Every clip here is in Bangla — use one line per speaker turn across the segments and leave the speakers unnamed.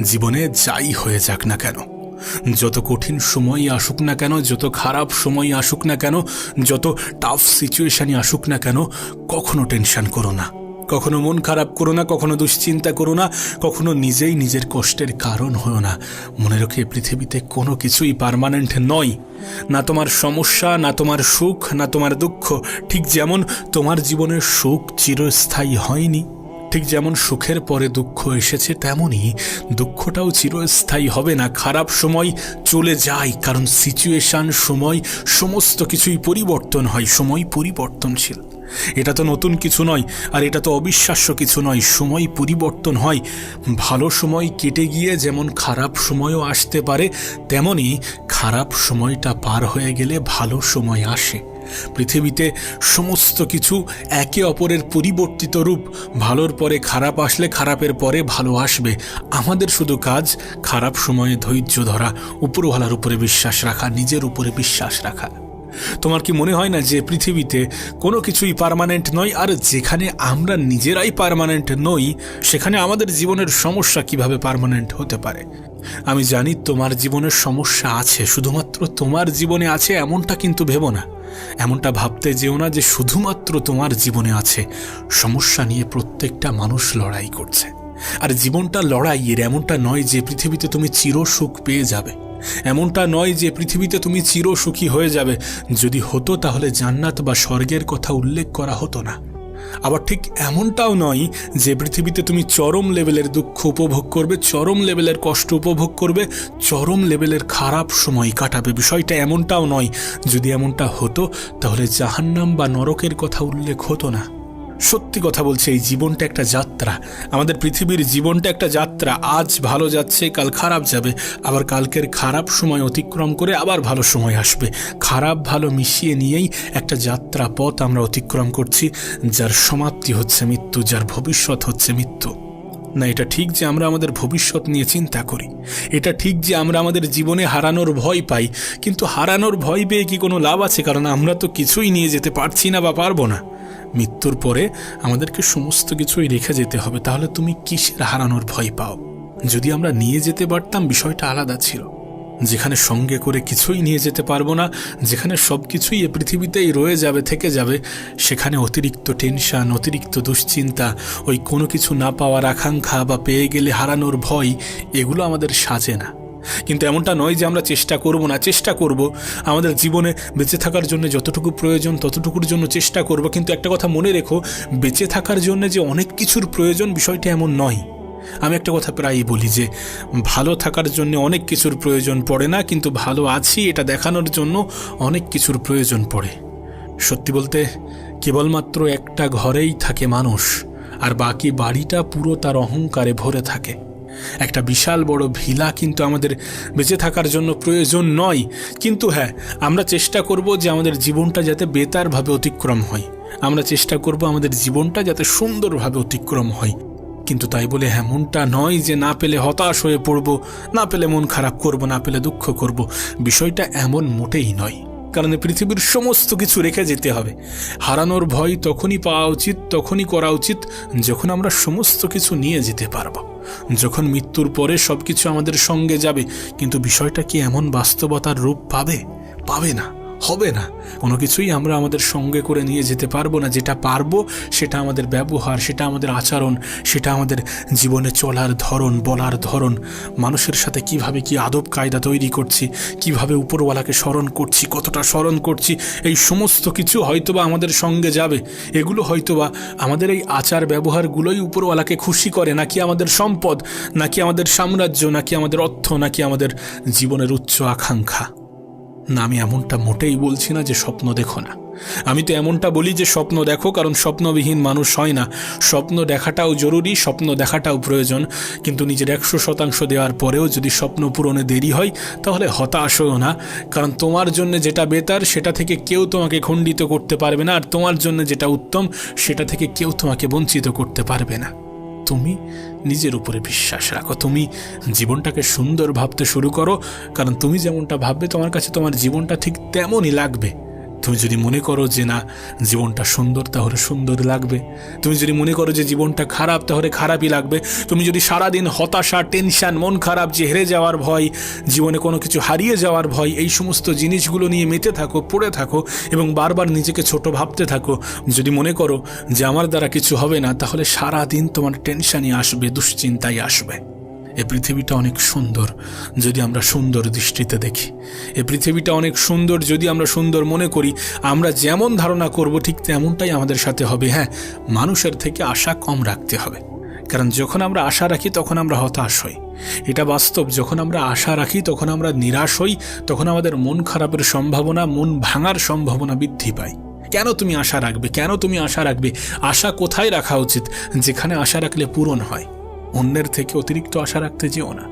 জীবনে যাই হয়ে যাক না কেন, যত কঠিন সময় আসুক না কেন, যত খারাপ সময় আসুক না কেন, যত টাফ সিচুয়েশনই আসুক না কেন, কখনো টেনশন করো না, কখনো মন খারাপ করো না, কখনো দুশ্চিন্তা করো না, কখনো নিজেই নিজের কষ্টের কারণ হও না। মনে রেখে পৃথিবীতে কোনো কিছুই পার্মানেন্ট নয়, না তোমার সমস্যা, না তোমার সুখ, না তোমার দুঃখ, ঠিক যেমন তোমার জীবনের সুখ চিরস্থায়ী হয়নি। ঠিক যেমন সুখের পরে দুঃখ এসেছে তেমনই দুঃখটাও চিরস্থায়ী হবে না। খারাপ সময় চলে যায়, কারণ সিচুয়েশান সময়, সমস্ত কিছুই পরিবর্তন হয়। সময় পরিবর্তনশীল। এটা তো নতুন কিছু নয়, আর এটা তো অবিশ্বাস্য কিছু নয়। সময় পরিবর্তন হয়। ভালো সময় কেটে গিয়ে যেমন খারাপ সময়ও আসতে পারে তেমনই খারাপ সময়টা পার হয়ে গেলে ভালো সময় আসে। পৃথিবীতে সমস্ত কিছু একে অপরের পরিবর্তিত রূপ, ভালোর পরে খারাপ আসলে খারাপের পরে ভালো আসবে। আমাদের শুধু কাজ খারাপ সময়ে ধৈর্য ধরা, উপরওয়ালার উপরে বিশ্বাস রাখা, নিজের উপরে বিশ্বাস রাখা। তোমার কি মনে হয় না যে পৃথিবীতে কোনো কিছুই পারমানেন্ট নয়? আর যেখানে আমরা নিজেরাই পারমানেন্ট নই, সেখানে আমাদের জীবনের সমস্যা কীভাবে পার্মানেন্ট হতে পারে? আমি জানি তোমার জীবনের সমস্যা আছে, শুধুমাত্র তোমার জীবনে আছে এমনটা কিন্তু ভেবো না। এমনটা ভাবতে যেও না যে শুধুমাত্র তোমার জীবনে আছে। সমস্যা নিয়ে প্রত্যেকটা মানুষ লড়াই করছে। আর জীবনটা লড়াইয়ের এমনটা নয় যে পৃথিবীতে তুমি চিরসুখ পেয়ে যাবে। এমনটা নয় যে পৃথিবীতে তুমি চিরসুখী হয়ে যাবে। যদি হতো তাহলে জান্নাত বা স্বর্গের কথা উল্লেখ করা হতো না। আবার ঠিক এমনটাও নয় যে পৃথিবীতে তুমি চরম লেভেলের দুঃখ উপভোগ করবে, চরম লেভেলের কষ্ট উপভোগ করবে, চরম লেভেলের খারাপ সময় কাটাবে। বিষয়টা এমনটাও নয়। যদি এমনটা হতো, তাহলে জাহান্নাম বা নরকের কথা উল্লেখ হতো না। সত্যি কথা বলছে, এই জীবনটা একটা যাত্রা। আমাদের পৃথিবীর জীবনটা একটা যাত্রা। আজ ভালো যাচ্ছে, কাল খারাপ যাবে। আবার কালকের খারাপ সময় অতিক্রম করে আবার ভালো সময় আসবে। খারাপ, ভালো মিশিয়ে নিয়েই একটা যাত্রা পথ আমরা অতিক্রম করছি, যার সমাপ্তি হচ্ছে মৃত্যু, যার ভবিষ্যৎ হচ্ছে মৃত্যু। না, এটা ঠিক যে আমরা আমাদের ভবিষ্যৎ নিয়ে চিন্তা করি। এটা ঠিক যে আমরা আমাদের জীবনে হারানোর ভয় পাই, কিন্তু হারানোর ভয় পেয়ে কি কোনো লাভ আছে? কারণ আমরা তো কিছুই নিয়ে যেতে পারছি না বা পারব না। মৃত্যুর পরে আমাদেরকে সমস্ত কিছুই রেখে যেতে হবে, তাহলে তুমি কিসের হারানোর ভয় পাও? যদি আমরা নিয়ে যেতে পারতাম, বিষয়টা আলাদা ছিল। যেখানে সঙ্গে করে কিছুই নিয়ে যেতে পারব না, যেখানে সব কিছুই এ পৃথিবীতেই রয়ে যাবে, থেকে যাবে, সেখানে অতিরিক্ত টেনশন, অতিরিক্ত দুশ্চিন্তা, ওই কোনো কিছু না পাওয়ার আকাঙ্ক্ষা বা পেয়ে গেলে হারানোর ভয়, এগুলো আমাদের সাজে না। কিন্তু এমনটা নয় যে আমরা চেষ্টা করব না, চেষ্টা করব। আমাদের জীবনে বেঁচে থাকার জন্য যতটুকু প্রয়োজন, ততটুকুর জন্য চেষ্টা করব। কিন্তু একটা কথা মনে রেখো, বেঁচে থাকার জন্য যে অনেক কিছুর প্রয়োজন বিষয়টা এমন নয়। আমি একটা কথা প্রায়ই বলি যে, ভালো থাকার জন্য অনেক কিছুর প্রয়োজন পড়ে না, কিন্তু ভালো আছি এটা দেখানোর জন্য অনেক কিছুর প্রয়োজন পড়ে। সত্যি বলতে, কেবলমাত্র একটা ঘরেই থাকে মানুষ, আর বাকি বাড়িটা পুরো তার অহংকারে ভরে থাকে। একটা বিশাল বড় ভিলা কিন্তু আমাদের বেঁচে থাকার জন্য প্রয়োজন নয়। কিন্তু হ্যাঁ আমরা চেষ্টা করব যে আমাদের জীবনটা যাতে বেতারভাবে অতিক্রম হয়। আমরা চেষ্টা করব আমাদের জীবনটা যাতে সুন্দরভাবে অতিক্রম হয়। কিন্তু তাই বলে এমনটা নয় যে না পেলে হতাশ হয়ে পড়ব, না পেলে মন খারাপ করব, না পেলে দুঃখ করব। বিষয়টা এমন মোটেই নয়। কারণ পৃথিবীর সমস্ত কিছু রেখে যেতে হবে। হারানোর ভয় তখনই পাওয়া উচিত, তখনই করা উচিত যখন আমরা সমস্ত কিছু নিয়ে যেতে পারব। যখন মৃত্যুর পরে সব কিছু আমাদের সঙ্গে যাবে, কিন্তু বিষয়টা কি এমন বাস্তবতার রূপ পাবে? পাবে না। হবে না। কোনো কিছুই আমরা আমাদের সঙ্গে করে নিয়ে যেতে পারব না। যেটা পারব, সেটা আমাদের ব্যবহার, সেটা আমাদের আচরণ, সেটা আমাদের জীবনে চলার ধরন, বলার ধরন। মানুষের সাথে কীভাবে কি আদব কায়দা তৈরি করছি, কীভাবে উপরওয়ালাকে স্মরণ করছি, কতটা স্মরণ করছি, এই সমস্ত কিছু হয়তোবা আমাদের সঙ্গে যাবে। এগুলো হয়তোবা আমাদের এই আচার ব্যবহারগুলোই উপরওয়ালাকে খুশি করে, নাকি আমাদের সম্পদ, নাকি আমাদের সাম্রাজ্য, নাকি আমাদের অর্থ, নাকি আমাদের জীবনের উচ্চ আকাঙ্ক্ষা। না, আমি এমনটা মোটেই বলছি না যে স্বপ্ন দেখো না। আমি তো এমনটা বলি যে স্বপ্ন দেখো, কারণ স্বপ্নবিহীন মানুষ হয় না। স্বপ্ন দেখাটাও জরুরি, স্বপ্ন দেখাটাও প্রয়োজন। কিন্তু নিজের একশো শতাংশ দেওয়ার পরেও যদি স্বপ্ন পূরণে দেরি হয়, তাহলে হতাশ না। কারণ তোমার জন্য যেটা বেতার, সেটা থেকে কেউ তোমাকে খণ্ডিত করতে পারবে না। আর তোমার জন্য যেটা উত্তম, সেটা থেকে কেউ তোমাকে বঞ্চিত করতে পারবে না। তুমি নিজের উপরে বিশ্বাস রাখো। তুমি জীবনটাকে সুন্দর ভাবতে শুরু করো, কারণ তুমি যেমনটা ভাববে তোমার কাছে তোমার জীবনটা ঠিক তেমনই লাগবে। তুমি যদি মনে করো যে না, জীবনটা সুন্দর, তাহলে সুন্দর লাগবে। তুমি যদি মনে করো যে জীবনটা খারাপ, তাহলে খারাপই লাগবে। তুমি যদি সারাদিন হতাশা টেনশন মন খারাপ যে হেরে যাওয়ার ভয়, জীবনে কোনো কিছু হারিয়ে যাওয়ার ভয়, এই সমস্ত জিনিসগুলো নিয়ে মেতে থাকো, পড়ে থাকো, এবং বারবার নিজেকে ছোট ভাবতে থাকো। যদি মনে করো যে আমার দ্বারা কিছু হবে না, তাহলে সারাদিন তোমার টেনশনই আসবে, দুশ্চিন্তাই আসবে। এ পৃথিবীটা অনেক সুন্দর যদি আমরা সুন্দর দৃষ্টিতে দেখি। এ পৃথিবীটা অনেক সুন্দর যদি আমরা সুন্দর মনে করি। আমরা যেমন ধারণা করব ঠিক তেমনটাই আমাদের সাথে হবে হ্যাঁ? মানুষের থেকে আশা কম রাখতে হবে। কারণ যখন আমরা আশা রাখি তখন আমরা হতাশ হই। এটা বাস্তব, যখন আমরা আশা রাখি তখন আমরা নিরাশ হই, তখন আমাদের মন খারাপের সম্ভাবনা, মন ভাঙার সম্ভাবনা বৃদ্ধি পায়। কেন তুমি আশা রাখবে? কেন তুমি আশা রাখবে? আশা কোথায় রাখা উচিত? যেখানে আশা রাখলে পূরণ হয়। অন্যের থেকে অতিরিক্ত আশা রাখতে যেও না।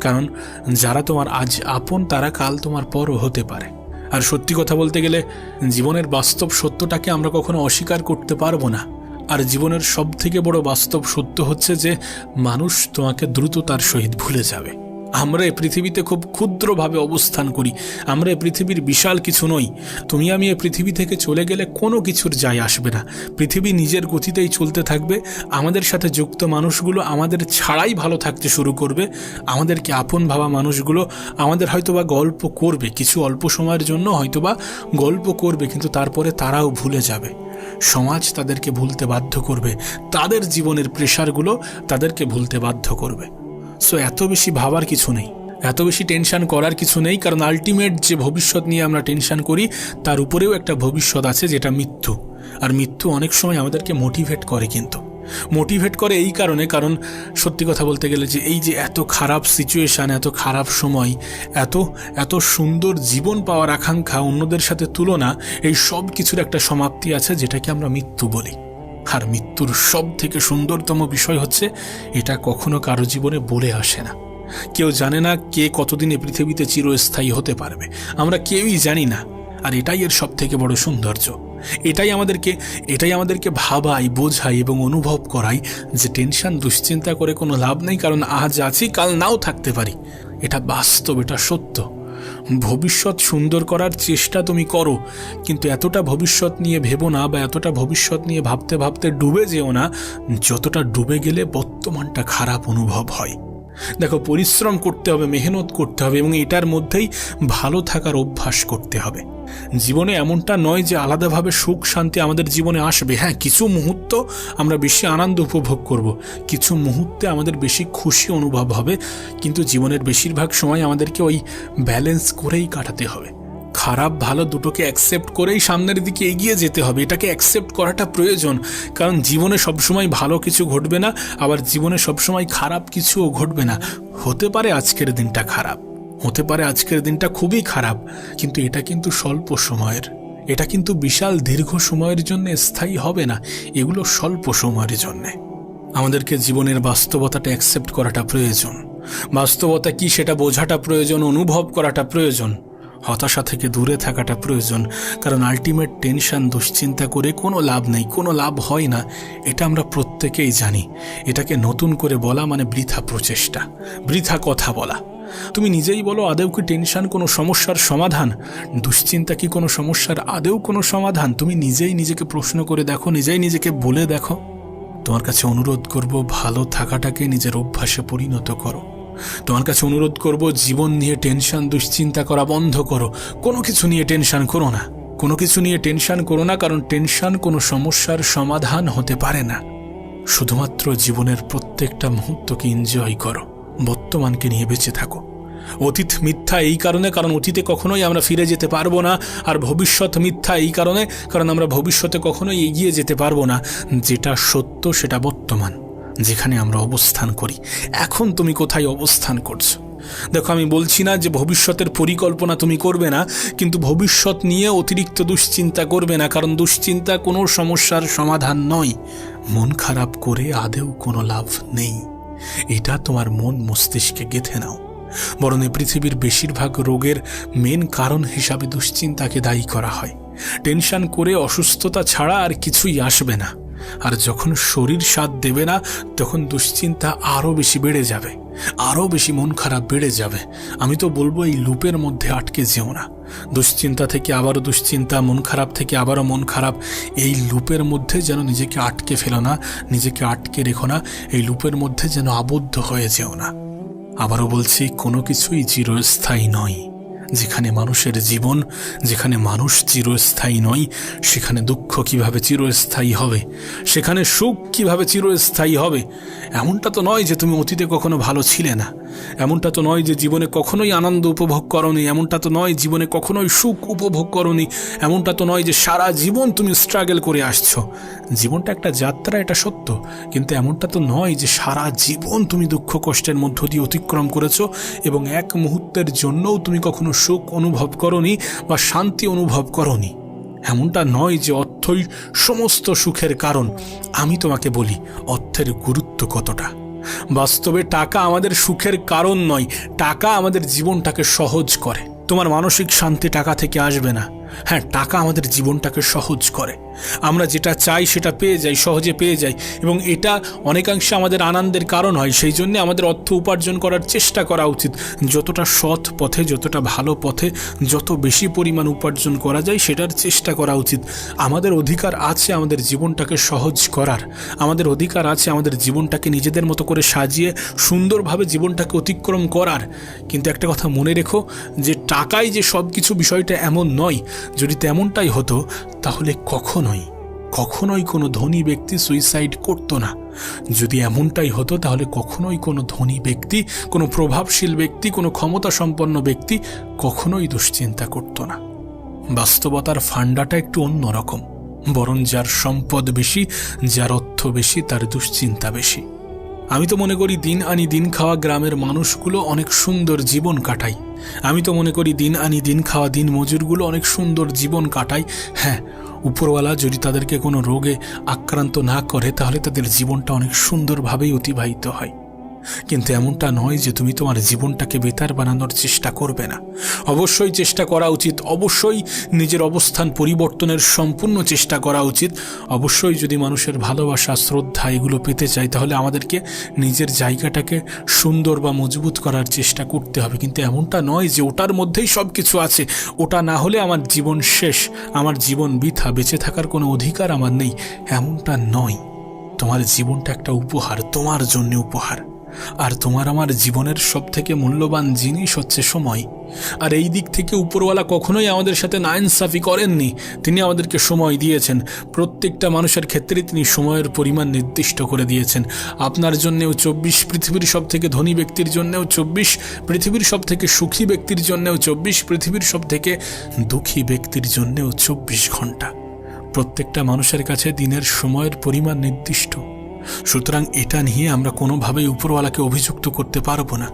কারণ যারা তোমার আজ আপন, তারা কাল তোমার পরও হতে পারে। আর সত্যি কথা বলতে গেলে, জীবনের বাস্তব সত্যটাকে আমরা কখনো অস্বীকার করতে পারব না। আর জীবনের সব থেকে বড় বাস্তব সত্য হচ্ছে যে, মানুষ তোমাকে দ্রুততার সহিত ভুলে যাবে। আমরা এই পৃথিবীতে খুব ক্ষুদ্রভাবে অবস্থান করি। আমরা এই পৃথিবীর বিশাল কিছু নই। তুমি আমি এই পৃথিবী থেকে চলে গেলে কোনো কিছুর যায় আসবে না। পৃথিবী নিজের গতিতেই চলতে থাকবে। আমাদের সাথে যুক্ত মানুষগুলো আমাদের ছাড়াই ভালো থাকতে শুরু করবে। আমাদেরকে আপন ভাবা মানুষগুলো আমাদের হয়তোবা গল্প করবে। কিছু অল্প সময়ের জন্য হয়তোবা গল্প করবে, কিন্তু তারপরে তারাও ভুলে যাবে। সমাজ তাদেরকে ভুলতে বাধ্য করবে। তাদের জীবনের প্রেশারগুলো তাদেরকে ভুলতে বাধ্য করবে। সো এত বেশি ভাবার কিছু নেই। এত বেশি টেনশন করার কিছু নেই, কারণ আলটিমেট যে ভবিষ্যৎ নিয়ে আমরা টেনশান করি, তার উপরেও একটা ভবিষ্যৎ আছে যেটা মৃত্যু। আর মৃত্যু অনেক সময় আমাদেরকে মোটিভেট করে কিন্তু। মোটিভেট করে এই কারণে, কারণ সত্যি কথা বলতে গেলে যে এই যে এত খারাপ সিচুয়েশান এত খারাপ সময়, এত এত সুন্দর জীবন পাওয়ার আকাঙ্ক্ষা অন্যদের সাথে তুলনা, এই সব কিছুর একটা সমাপ্তি আছে যেটাকে আমরা মৃত্যু বলি। আর মৃত্যুর সব থেকে সুন্দরতম বিষয় হচ্ছে, এটা কখনো কারও জীবনে বলে আসে না। কেউ জানে না কে কতদিন এ পৃথিবীতে চিরস্থায়ী হতে পারবে। আমরা কেউই জানি না, আর এটাই এর সব থেকে বড় সৌন্দর্য। এটাই আমাদেরকে এটাই আমাদেরকে ভাবাই বোঝাই এবং অনুভব করাই যে টেনশন, দুশ্চিন্তা করে কোনো লাভ নেই, কারণ আজ আছি, কাল নাও থাকতে পারি। এটা বাস্তব, এটা সত্য। ভবিষ্যৎ সুন্দর করার চেষ্টা তুমি করো, কিন্তু এতটা ভবিষ্যৎ নিয়ে ভেবো না বা এতটা ভবিষ্যৎ নিয়ে ভাবতে ভাবতে ডুবে যেও না, যতটা ডুবে গেলে বর্তমানটা খারাপ অনুভব হয়। দেখো, পরিশ্রম করতে হবে, মেহনত করতে হবে এবং এটার মধ্যেই ভালো থাকার অভ্যাস করতে হবে। জীবনে এমনটা নয় যে আলাদাভাবে সুখ, শান্তি আমাদের জীবনে আসবে। হ্যাঁ কিছু মুহূর্ত আমরা বেশি আনন্দ উপভোগ করব, কিছু মুহূর্তে আমাদের বেশি খুশি অনুভব হবে, কিন্তু জীবনের বেশিরভাগ সময় আমাদেরকে ওই ব্যালেন্স করেই কাটাতে হবে। খারাপ, ভালো দুটোকে অ্যাকসেপ্ট করেই সামনের দিকে এগিয়ে যেতে হবে। এটাকে অ্যাকসেপ্ট করাটা প্রয়োজন, কারণ জীবনে সবসময় ভালো কিছু ঘটবে না, আবার জীবনে সবসময় খারাপ কিছুও ঘটবে না। হতে পারে আজকের দিনটা খারাপ। হতে পারে আজকের দিনটা খুবই খারাপ, কিন্তু এটা কিন্তু স্বল্প সময়ের। এটা কিন্তু বিশাল দীর্ঘ সময়ের জন্য স্থায়ী হবে না, এগুলো স্বল্প সময়ের জন্যে। আমাদেরকে জীবনের বাস্তবতাটা অ্যাকসেপ্ট করাটা প্রয়োজন। বাস্তবতা কি সেটা বোঝাটা প্রয়োজন, অনুভব করাটা প্রয়োজন, হতাশা থেকে দূরে থাকাটা প্রয়োজন, কারণ আলটিমেট টেনশন দুশ্চিন্তা করে কোনো লাভ নেই, কোনো লাভ হয় না, এটা আমরা প্রত্যেকেই জানি। এটাকে নতুন করে বলা মানে বৃথা প্রচেষ্টা, বৃথা কথা বলা। তুমি নিজেই বলো আদেও কি টেনশন কোনো সমস্যার সমাধান? দুশ্চিন্তা কি কোনো সমস্যার আদেও কোনো সমাধান? তুমি নিজেই নিজেকে প্রশ্ন করে দেখো, নিজেই নিজেকে বলে দেখো। তোমার কাছে অনুরোধ করব, ভালো থাকাটাকে নিজের অভ্যাসে পরিণত করো। তোমার কাছে অনুরোধ করব, জীবন নিয়ে টেনশন, দুশ্চিন্তা করা বন্ধ করো। কোনো কিছু নিয়ে টেনশন করো না। কোনো কিছু নিয়ে টেনশন করো না, কারণ টেনশন কোনো সমস্যার সমাধান হতে পারে না। শুধুমাত্র জীবনের প্রত্যেকটা মুহূর্তকে এনজয় করো। বর্তমানকে নিয়ে বেঁচে থাকো। অতীত মিথ্যা এই কারণে, কারণ অতীতে কখনোই আমরা ফিরে যেতে পারব না, আর ভবিষ্যৎ মিথ্যা এই কারণে, কারণ আমরা ভবিষ্যতে কখনোই এগিয়ে যেতে পারব না। যেটা সত্য, সেটা বর্তমান, যেখানে আমরা অবস্থান করি। এখন তুমি কোথায় অবস্থান করছ? দেখো, আমি বলছি না যে ভবিষ্যতের পরিকল্পনা তুমি করবে না, কিন্তু ভবিষ্যৎ নিয়ে অতিরিক্ত দুশ্চিন্তা করবে না, কারণ দুশ্চিন্তা কোনো সমস্যার সমাধান নয়। মন খারাপ করে আদেও কোনো লাভ নেই। এটা তোমার মন মস্তিষ্কে গেথে নাও। বরং এ পৃথিবীর বেশিরভাগ রোগের মেন কারণ হিসাবে দুশ্চিন্তাকে দায়ী করা হয়। টেনশন করে অসুস্থতা ছাড়া আর কিছুই আসবে না। আর যখন শরীর সাথ দেবে না, তখন দুশ্চিন্তা আরও বেশি বেড়ে যাবে, আরও বেশি মন খারাপ বেড়ে যাবে। আমি তো বলব এই লুপের মধ্যে আটকে যেও না। দুশ্চিন্তা থেকে আবারও দুশ্চিন্তা, মন খারাপ থেকে আবারও মন খারাপ, এই লুপের মধ্যে যেন নিজেকে আটকে ফেলো না, নিজেকে আটকে রেখো না, এই লুপের মধ্যে যেন আবদ্ধ হয়ে যেও না। আবারও বলছি, কোনো কিছুই চিরস্থায়ী নয়। যেখানে মানুষের জীবন, যেখানে মানুষ চিরস্থায়ী নয়, সেখানে দুঃখ কীভাবে চিরস্থায়ী হবে? সেখানে সুখ কীভাবে চিরস্থায়ী হবে? এমনটা তো নয় যে তুমি অতীতে কখনো ভালো ছিলে না। এমনটা তো নয় যে জীবনে কখনোই আনন্দ উপভোগ করনি, এমনটা তো নয় জীবনে কখনোই সুখ উপভোগ করনি, এমনটা তো নয় যে সারা জীবন তুমি স্ট্রাগল করে আসছো। জীবনটা একটা যাত্রা, এটা সত্য, কিন্তু এমনটা তো নয় যে সারা জীবন তুমি দুঃখ কষ্টের মধ্য দিয়ে অতিক্রম করেছ এবং এক মুহূর্তের জন্যও তুমি কখনো সুখ অনুভব করনি বা শান্তি অনুভব করনি। এমনটা নয় যে অর্থই সমস্ত সুখের কারণ। আমি তোমাকে বলি, অর্থের গুরুত্ব কতটা? বাস্তবে টাকা আমাদের সুখের কারণ নয়, টাকা আমাদের জীবনটাকে সহজ করে। তোমার মানসিক শান্তি টাকা থেকে আসবে না। হ্যাঁ টাকা আমাদের জীবনটাকে সহজ করে। আমরা যেটা চাই সেটা পেয়ে যাই, সহজে পেয়ে যাই। এবং এটা অনেকাংশে আমাদের আনন্দের কারণ হয়। সেই জন্যে আমাদের অর্থ উপার্জন করার চেষ্টা করা উচিত। যতটা সৎ পথে, যতটা ভালো পথে, যত বেশি পরিমাণ উপার্জন করা যায়, সেটার চেষ্টা করা উচিত। আমাদের অধিকার আছে আমাদের জীবনটাকে সহজ করার। আমাদের অধিকার আছে আমাদের জীবনটাকে নিজেদের মতো করে সাজিয়ে, সুন্দরভাবে জীবনটাকে অতিক্রম করার। কিন্তু একটা কথা মনে রেখো যে, টাকাই যে সব কিছু বিষয়টা এমন নয়। যদি তেমনটাই হতো, তাহলে কখনোই কখনোই কোনো ধনী ব্যক্তি সুইসাইড করতো না। যদি এমনটাই হতো, তাহলে কখনোই কোনো ধনী ব্যক্তি, কোনো প্রভাবশীল ব্যক্তি, কোনো ক্ষমতা সম্পন্ন ব্যক্তি কখনোই দুশ্চিন্তা করতো না। বাস্তবতার ফান্ডাটা একটু অন্যরকম, বরং যার সম্পদ বেশি, যার অর্থ বেশি, তার দুশ্চিন্তা বেশি। আমি তো মনে করি দিন আনি দিন খাওয়া গ্রামের মানুষগুলো অনেক সুন্দর জীবন কাটায়। আমি তো মনে করি দিন আনি দিন খাওয়া দিন মজুরগুলো অনেক সুন্দর জীবন কাটায়। হ্যাঁ উপরওয়ালা যদি তাদেরকে কোনো রোগে আক্রান্ত না করে, তাহলে তাদের জীবনটা অনেক সুন্দরভাবেই অতিবাহিত হয়। কিন্তু এমনটা নয় যে তুমি তোমার জীবনটাকে বেতার বানানোর চেষ্টা করবে না। অবশ্যই চেষ্টা করা উচিত, অবশ্যই নিজের অবস্থান পরিবর্তনের সম্পূর্ণ চেষ্টা করা উচিত। অবশ্যই যদি মানুষের ভালোবাসা, শ্রদ্ধা এগুলো পেতে চাই তাহলে আমাদেরকে নিজের জায়গাটাকে সুন্দর বা মজবুত করার চেষ্টা করতে হবে। কিন্তু এমনটা নয় যে ওটার মধ্যেই সব কিছু আছে। ওটা না হলে আমার জীবন শেষ, আমার জীবন বৃথা, বেঁচে থাকার কোনো অধিকার আমার নেই। এমনটা নয়। তোমার জীবনটা একটা উপহার, তোমার জন্য উপহার। আর তোমার আমার জীবনের সব থেকে মূল্যবান জিনিস হচ্ছে সময়। আর এই দিক থেকে উপরওয়ালা কখনোই আমাদের সাথে না নাইনসাফি করেননি। তিনি আমাদেরকে সময় দিয়েছেন। প্রত্যেকটা মানুষের ক্ষেত্রে তিনি সময়ের পরিমাণ নির্দিষ্ট করে দিয়েছেন। আপনার জন্যেও চব্বিশ পৃথিবীর সব থেকে ধনী ব্যক্তির জন্যেও চব্বিশ, পৃথিবীর সব থেকে সুখী ব্যক্তির জন্যেও চব্বিশ, পৃথিবীর সব থেকে দুঃখী ব্যক্তির জন্যেও চব্বিশ ঘণ্টা। প্রত্যেকটা মানুষের কাছে দিনের সময়ের পরিমাণ নির্দিষ্ট। সুতরাং এটা নিয়ে আমরা কোনোভাবেই উপরওয়ালাকে অভিযুক্ত করতে পারব না।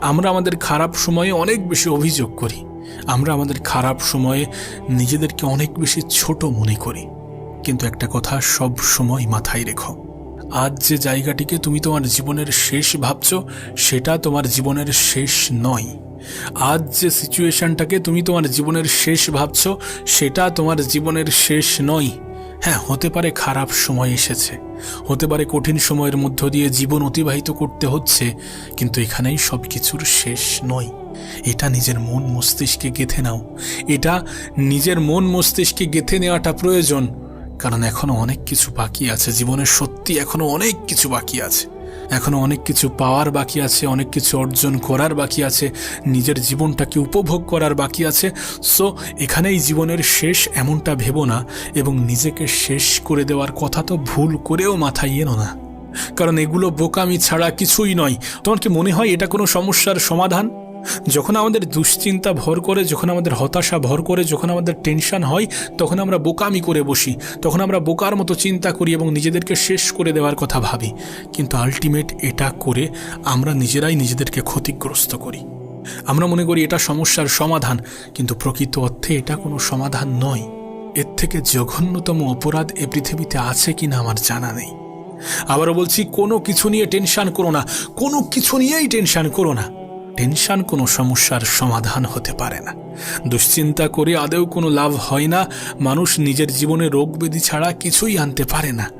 আমরা আমাদের খারাপ সময়ে অনেক বেশি অভিযোগ করি। আমরা আমাদের খারাপ সময়ে নিজেদেরকে অনেক বেশি ছোট মনে করি। কিন্তু একটা কথা সব সময় মাথায় রেখো। আজ যে জায়গাটিকে তুমি তোমার জীবনের শেষ ভাবছ, সেটা তোমার জীবনের শেষ নয়। আজ যে সিচুয়েশনটাকে তুমি তোমার জীবনের শেষ ভাবছ, সেটা তোমার জীবনের শেষ নয়। হ্যাঁ হতে পারে খারাপ সময় এসেছে। হতে পারে কঠিন সময়ের মধ্য দিয়ে জীবন অতিবাহিত করতে হচ্ছে, কিন্তু এখানেই সব কিছুর শেষ নয়। এটা নিজের মন মস্তিষ্কে গেথে নাও। এটা নিজের মন মস্তিষ্কে গেথে নেওয়াটা প্রয়োজন, কারণ এখনও অনেক কিছু বাকি আছে। জীবনের সত্যি এখনও অনেক কিছু বাকি আছে। এখনও অনেক কিছু পাওয়ার বাকি আছে, অনেক কিছু অর্জন করার বাকি আছে, নিজের জীবনটাকে উপভোগ করার বাকি আছে। সো এখানেই জীবনের শেষ এমনটা ভেবো না এবং নিজেকে শেষ করে দেওয়ার কথা তো ভুল করেও মাথায় এনো না। কারণ এগুলো বোকামি ছাড়া কিছুই নয়। তোমার কি মনে হয় এটা কোনো সমস্যার সমাধান? যখন আমাদের দুশ্চিন্তা ভর করে, যখন আমাদের হতাশা ভর করে, যখন আমাদের টেনশন হয়, তখন আমরা বোকামি করে বসি, তখন আমরা বোকার মতো চিন্তা করি এবং নিজেদেরকে শেষ করে দেওয়ার কথা ভাবি। কিন্তু আলটিমেট এটা করে আমরা নিজেরাই নিজেদেরকে ক্ষতিগ্রস্ত করি। আমরা মনে করি এটা সমস্যার সমাধান, কিন্তু প্রকৃত অর্থে এটা কোনো সমাধান নয়। এর থেকে জঘন্যতম অপরাধ এ পৃথিবীতে আছে কিনা আমার জানা নেই। আবারও বলছি, কোনো কিছু নিয়ে টেনশান করো না, কোনো কিছু নিয়েই টেনশান করো না। টেনশন, কোনো সমস্যার সমাধান হতে পারে না। দুশ্চিন্তা করে আদেও কোনো লাভ হয় না। মানুষ নিজের জীবনে রোগ ব্যাধি ছাড়া কিছুই আনতে পারে না।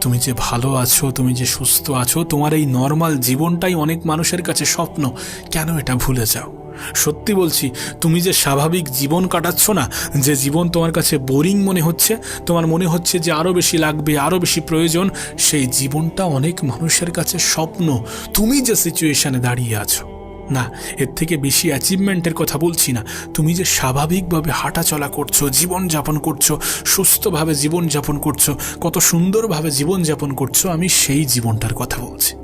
তুমি যে ভালো আছো, তুমি যে সুস্থ আছো, তোমার এই নর্মাল জীবনটাই অনেক মানুষের কাছে স্বপ্ন। কেন এটা ভুলে যাও? সত্যি বলছি, তুমি যে স্বাভাবিক জীবন কাটাচ্ছ না, যে জীবন তোমার কাছে বোরিং মনে হচ্ছে, তোমার মনে হচ্ছে যে আরও বেশি লাগবে আরও বেশি প্রয়োজন, সেই জীবনটা অনেক মানুষের কাছে স্বপ্ন। তুমি যে সিচুয়েশানে দাঁড়িয়ে আছো। না, এর থেকে বেশি অ্যাচিভমেন্টের কথা বলছি না। তুমি যে স্বাভাবিকভাবে হাঁটাচলা করছ, জীবনযাপন করছ, সুস্থভাবে জীবনযাপন করছ, কত সুন্দরভাবে জীবনযাপন করছ, আমি সেই জীবনটার কথা বলছি।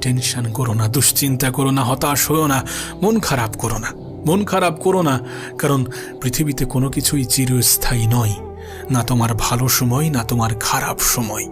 টেনশন করো না, দুশ্চিন্তা করো না, হতাশ হও না, মন খারাপ করো না। মন খারাপ করো না, কারণ পৃথিবীতে কোনো কিছুই চিরস্থায়ী নয়। না তোমার ভালো সময়, না তোমার খারাপ সময়।